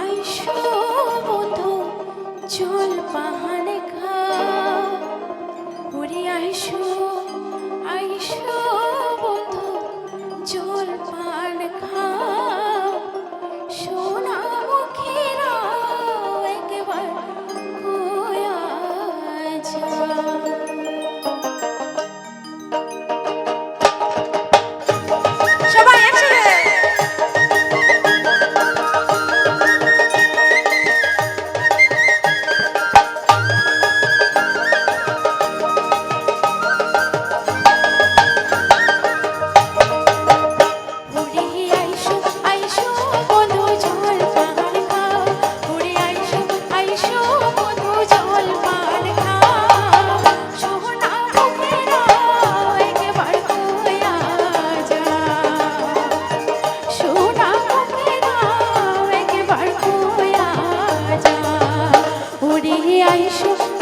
আইসো চল পাহাড়ে খা ঘুরে আইসো।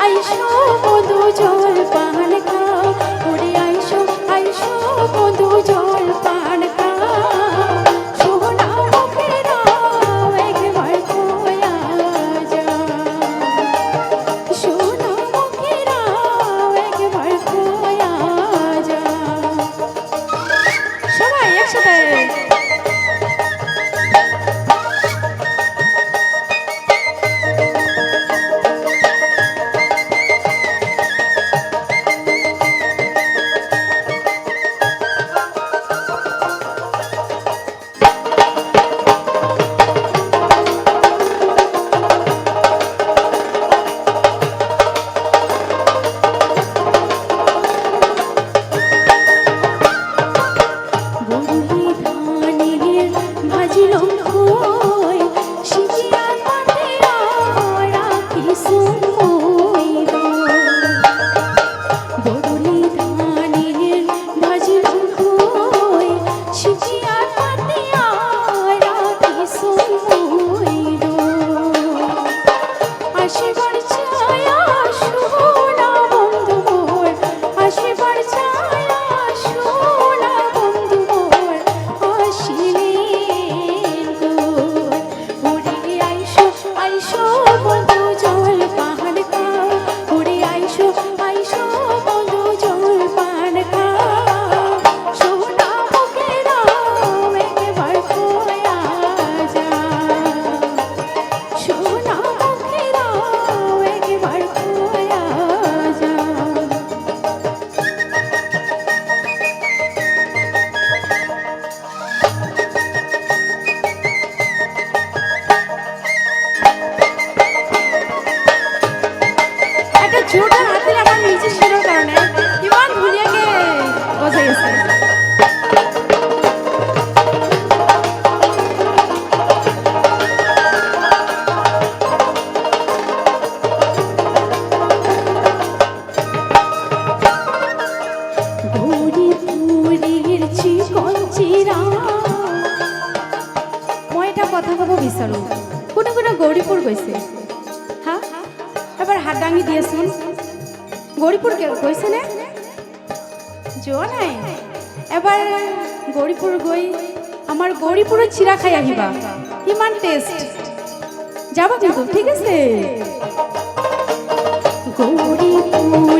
আইসো মধু জল পান খাও। ওরে আইসো আইসো মধু জল বিচাৰোঁ কোনো কোনো গৌৰীপুৰ গৈছে। হা? এবাৰ হাত দাঙি দিয়াচোন। গৌৰীপুৰ গৈছেনে? যোৱা নাই। এবাৰ গৌৰীপুৰ গৈ আমাৰ গৌৰীপুৰত চিৰা খাই আহিবা। ইমান টেষ্ট যাবা কিন্তু, ঠিক আছে। গৌৰীপুৰ